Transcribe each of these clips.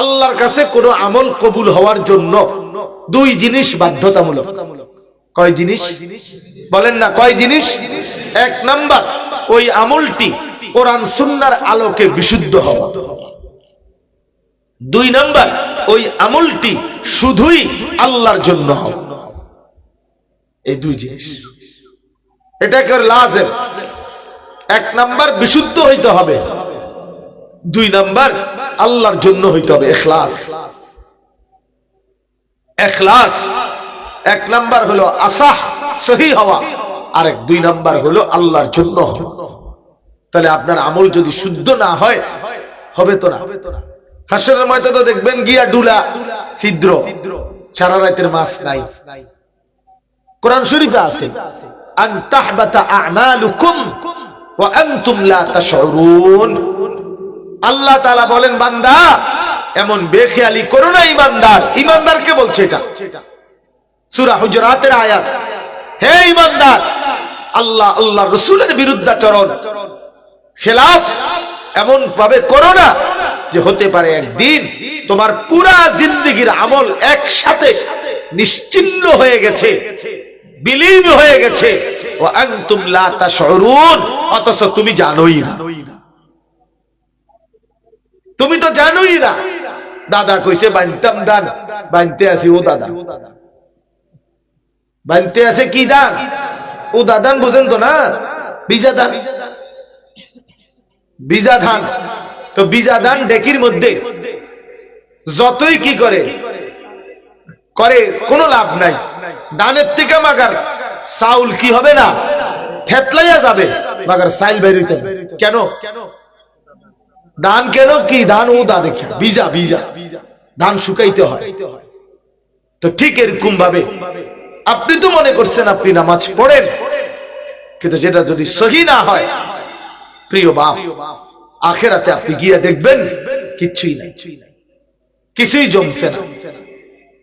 আল্লাহর কাছে কোনো আমল কবুল হওয়ার জন্য দুই জিনিস বাধ্যতামূলক। কয় জিনিস? বলেন না, কয় জিনিস? এক নাম্বার, ওই আমলটি কোরআন সুন্নার আলোকে বিশুদ্ধ হওয়া। দুই নাম্বার, ওই আমলটি শুধুই আল্লাহর জন্য হওয়া। এই দুই জিনিস। এটা এটাকে লাজেম। এক নাম্বার, বিশুদ্ধ হইতে হবে। দুই নাম্বার, আল্লাহর জন্য হইতে হবে, এখলাস। এখলাস। এক নাম্বার হলো আসাহ, সহি হওয়া। আর এক দুই নাম্বার হলো আল্লাহর জন্য তাহলে আপনার আমল যদি শুদ্ধ না হয়, হবে তো না? হাসরের ময়দানে দেখবেন গিয়া ডুলা, ছিদ্র। সারা রাতের মাছ নাই। কোরআন শরীফে আছে, আন তাহবাতা আ'মালুকুম ওয়া আনতুম লা তাশউরুন। আল্লাহ তাআলা বলেন, বান্দা, এমন বেখেয়ালি করো না ইমানদার। ইমানদারকে বলছে এটা? সূরা হুজুরাতের আয়াত। হে ইমানদার, আল্লাহ আল্লাহ রসুলের বিরুদ্ধাচরণ খেলাফ এমন ভাবে করো না যে হতে পারে একদিন তোমার পুরা জিন্দগির আমল একসাথে নিশ্চিন্ন হয়ে গেছে, বিলীন হয়ে গেছে। ও আনতুম লা তাশউরুন, অথচ তুমি জানোই না। তুমি তো জানোই না। দাদা কইছে, বানতাম দান, বানতে আছি ও দাদা। বানতে আছে কি দান? ও দাদান বুঝেন তো না? বিজা দান বিজা ধান তো বিজা ধান ডেকির মধ্যে যতই কি করে করে, কোনো লাভ নাই। দানের থেকে মাগার চাউল কি হবে না? থেতলাইয়া যাবে, মাগার সাইল বেরিতে কেন? ধান কেন? কি? ধান ও দা দেখে বিজা বিজা ধান শুকাইতে হয়। তো ঠিক এরকম ভাবে আপনি তো মনে করছেন আপনি নামাজ পড়েন। কিন্তু যেটা যদি সহি না হয়, প্রিয় বাপ, আখেরাতে আপনি গিয়ে দেখবেন কিচ্ছুই নাই। কিছুই জমছে না।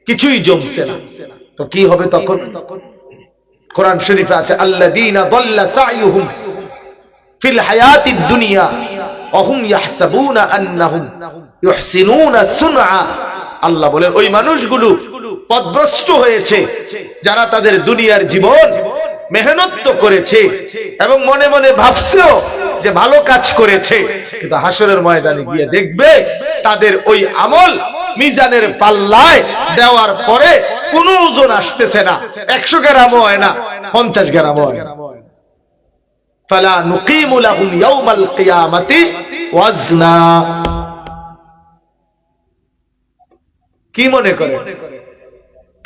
কিছুই জমছে না। তো কি হবে তখন? কোরআন শরীফে আছে সাইয়ুহুম ফিল হায়াতিদ দুনিয়া অহুম ইয়াহসাবুনা আল্লাহ বলেন, ওই মানুষগুলো পদভ্রষ্ট হয়েছে, যারা তাদের দুনিয়ার জীবন মেহনত তো করেছে এবং মনে মনে ভাবছেও যে ভালো কাজ করেছে। কিন্তু হাসরের ময়দানে গিয়ে দেখবে, তাদের ওই আমল মিজানের পাল্লায় দেওয়ার পরে কোনো ওজন আসতেছে না। একশো গ্রামও হয় না, পঞ্চাশ গ্রামও হয় না। ফালা নুকিমু ইয়াউমাল ওয়াজনা। কি মনে করে?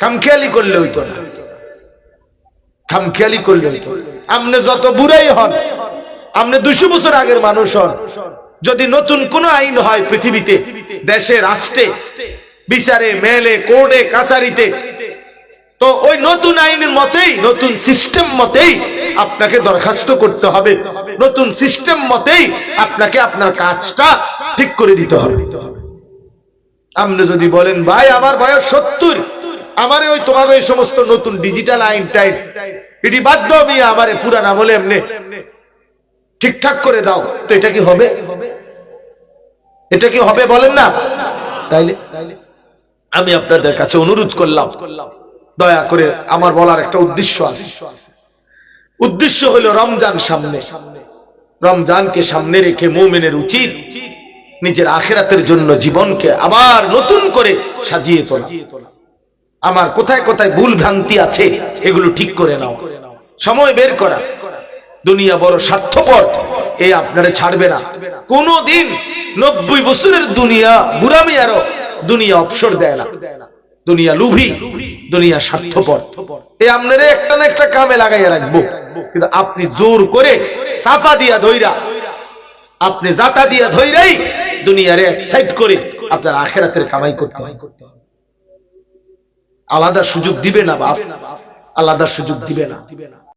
খামখেয়ালি করলে হইতো না। খামখেয়ালি করলে হইতো। আপনি যত বুড়াই হন আপনি দুশো বছর আগের মানুষ হন, যদি নতুন কোন আইন হয় পৃথিবীতে, দেশে, রাষ্ট্রে, বিচারে, মেলে, কোর্টে, কাছারিতে ওই নতুন আইনের মতেই, নতুন সিস্টেম মতেই আপনাকে দরখাস্ত করতে হবে। নতুন সিস্টেম মতেই আপনাকে আপনার কাজটা ঠিক করে দিতে হবে। আপনি যদি বলেন, ভাই, আমার বয়স সত্তর, আমারে ওই তোমার ওই সমস্ত নতুন ডিজিটাল আইন টাইম এটি বাধ্য আমি আমারে পুরান আমলে এমনি ঠিকঠাক করে দাও। তো এটা কি হবে? এটা কি হবে বলেন না? তাইলে আমি আপনাদের কাছে অনুরোধ করলাম করলাম। দয়া করে আমার বলার একটা উদ্দেশ্য আছে। উদ্দেশ্য হলো রমজান সামনে। রমজানকে সামনে রেখে মোমেনের উচিত নিজের আখেরাতের জন্য জীবনকে আবার নতুন করে সাজিয়ে তোলা। আমার কোথায় কোথায় ভুল ভ্রান্তি আছে এগুলো ঠিক করে নাও। সময় বের করা। দুনিয়া বড় স্বার্থপর, এ আপনারে ছাড়বে না। কোনো দিন নব্বই বছরের দুনিয়া বুড়ামি আরও দুনিয়া অবসর দেয় না। দুনিয়া লুভি দুনিয়া স্বার্থপর। এই আপনারে একটা না একটা কামে লাগাইয়া রাখব। কিন্তু আপনি জোর করে সাফা দিয়া ধৈরা আপনি জাতা দিয়া ধৈরাই দুনিয়ারে এক সাইড করে আপনার আখেরাতের কামাই করতে হয়। আলাদা সুযোগ দিবে না বাপ, আলাদা সুযোগ দিবে না।